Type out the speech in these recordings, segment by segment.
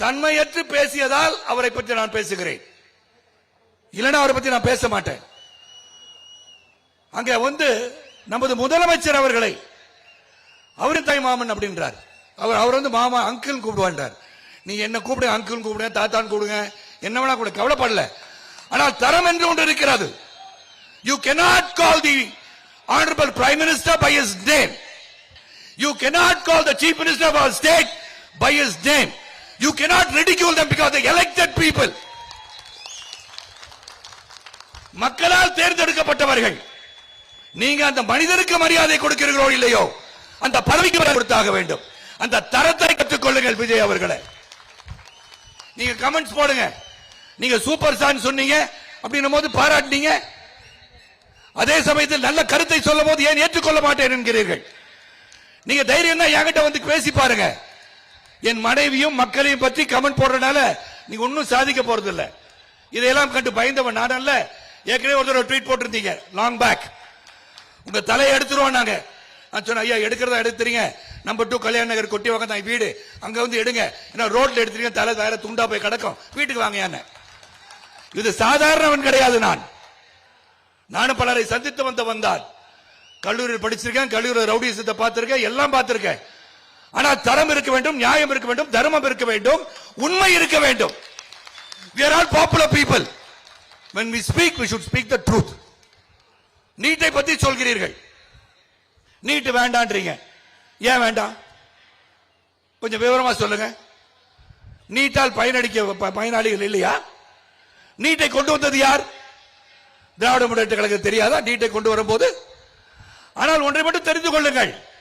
தன்மையற்று பேசியதால் அவரை பற்றி நான் பேசுகிறேன். இல்லைன்னா அவரை பற்றி நான் பேச மாட்டேன். அங்க வந்து நமது முதலமைச்சர் அவர்களை அவரு தாய் மாமன் அப்படின்றார். அவர் அவர் வந்து மாமா அங்கிள் கூப்பிடுவான்றார். நீ என்ன கூப்பிடுங்க அங்கிள் கூப்பிடுங்க தாத்தான் கூப்பிடுங்க. என்ன வேணா கூட கவலைப்படல. ஆனால் தரம் என்று ஒன்று இருக்கிறது. You cannot call the honourable prime minister by his name you cannot call the chief minister of state by his name you cannot ridicule them because they elected people. மக்களால் தேர்ந்தெடுக்கப்பட்டவர்கள். நீங்க அந்த மனிதனுக்கு மரியாதை கொடுக்கிறீர்களோ இல்லையோ அந்த பதவிக்கு கொடுத்தாக வேண்டும். அந்த தரத்தை கற்றுக்கொள்ளுங்கள் விஜய் அவர்களை. நீங்க கமெண்ட்ஸ் போடுங்க. நீங்க சூப்பர் ஸ்டார் சொன்னீங்க அப்படின்னும் போது பாராட்டினீங்க. அதே சமயத்தில் நல்ல கருத்தை சொல்லும் போது ஏன் ஏற்றுக்கொள்ள மாட்டேன் என்கிறீர்கள். நீங்க தைரியம் தான் என்கிட்ட வந்து பேசி பாருங்க. என் மனைவியும் மக்களையும் பற்றி கமெண்ட் போடுறதுனால நீங்க ஒன்னும் சாதிக்க போறது இல்ல இதையெல்லாம் கண்டு பயந்தவன் நான் அல்ல. ஏற்கனவே ஒருத்தர் ட்வீட் போட்டிருந்தீங்க. லாங் பேக் உங்க தலையை எடுத்துருவோம் நாங்க. நான் சொன்னேன் ஐயா எடுக்கிறதா எடுத்துறீங்க. நம்பர் டூ கல்யாண நகர் கொட்டி வாங்க தான் வீடு. அங்க வந்து எடுங்க. ஏன்னா ரோட்ல எடுத்துறீங்க தலை வேற துண்டா போய் கிடக்கும். வீட்டுக்கு வாங்க என்ன? இது சாதாரணவன் கிடையாது நான். நானும் பலரை சந்தித்து வந்த வந்தான் கல்லூரியில் படிச்சிருக்கேன் கல்லூரியில் ரவுடிசத்தை பார்த்திருக்கேன் எல்லாம் பார்த்திருக்கேன். ஆனா தரம் இருக்க வேண்டும் நியாயம் இருக்க வேண்டும் தர்மம் இருக்க வேண்டும் உண்மை இருக்க வேண்டும். We are all popular people. When we speak we should speak the truth. நீட்டை பத்தி சொல்கிறீர்கள். நீட் வேண்டான்றீங்க. ஏன் வேண்டாம்? கொஞ்சம் விவரமா சொல்லுங்க. நீட்டால் பயனடிக்க ப- பயனாளிகள் இல்லையா? நீட்டை கொண்டு வந்தது யார்? திராவிட முன்னேற்ற கழகம் தெரியாதா? நீட்டை கொண்டு வரும்போது? ஆனால் ஒன்றை மட்டும் தெரிந்து கொள்ளுங்கள்.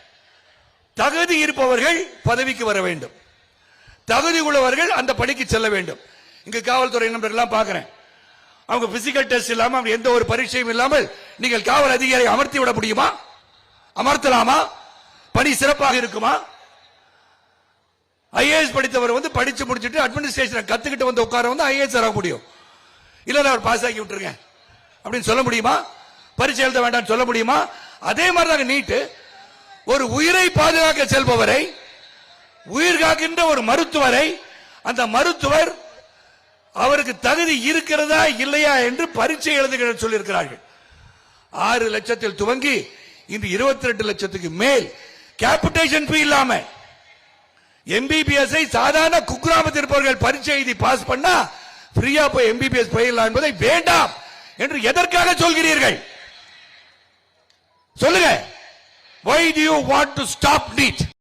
தகுதி இருப்பவர்கள் பதவிக்கு வர வேண்டும். தகுதி உள்ளவர்கள் அந்த பணிக்கு செல்ல வேண்டும். இங்கு காவல்துறை நண்பர்கள்லாம் பார்க்கிறேன். அவங்க பிசிக்கல் டெஸ்ட் இல்லாம அவங்க எந்த ஒரு பரீட்சையும் இல்லாமல் நீங்கள் காவல் அதிகாரி அமர்த்தி விட முடியுமா? அமர்த்தலாமா? பணி சிறப்பாக இருக்குமா? ஐஏஎஸ் படித்தவர் வந்து படிச்சு முடிச்சுட்டு அட்மினிஸ்ட்ரேஷனை கத்துக்கிட்டு வந்து உட்கார வந்து ஐஏஎஸ் ஆக முடியும். இல்ல அவர் பாஸ் ஆக்கி விட்டுருங்க. அப்படின்னு சொல்ல முடியுமா? பரீட்சை எழுத வேண்டாம்னு சொல்ல முடியுமா? அதே மாதிரி தாங்க நீட்டு. ஒரு உயிரை பாதுகாக்க செல்பவரை உயிர் காக்கின்ற ஒரு மருத்துவரை அந்த மருத்துவர் அவருக்கு தகுதி இருக்கிறதா இல்லையா என்று பரீட்சை எழுதுகிற சொல்லியிருக்கிறார்கள். ஆறு லட்சத்தில் துவங்கி இன்று இருபத்தி ரெண்டு லட்சத்துக்கு மேல் கேபிடேஷன் ஃபீ இல்லாம எம்பிபிஎஸ் சாதாரண குக்கிராமத்தில் இருப்பவர்கள் பரீட்சை எழுதி பாஸ் பண்ணா ஃப்ரீயா போய் எம்பிபிஎஸ் பயிரலாம் என்பதை வேண்டாம் என்று எதற்காக சொல்கிறீர்கள்? சொல்லுங்க. Why do you want to stop NEET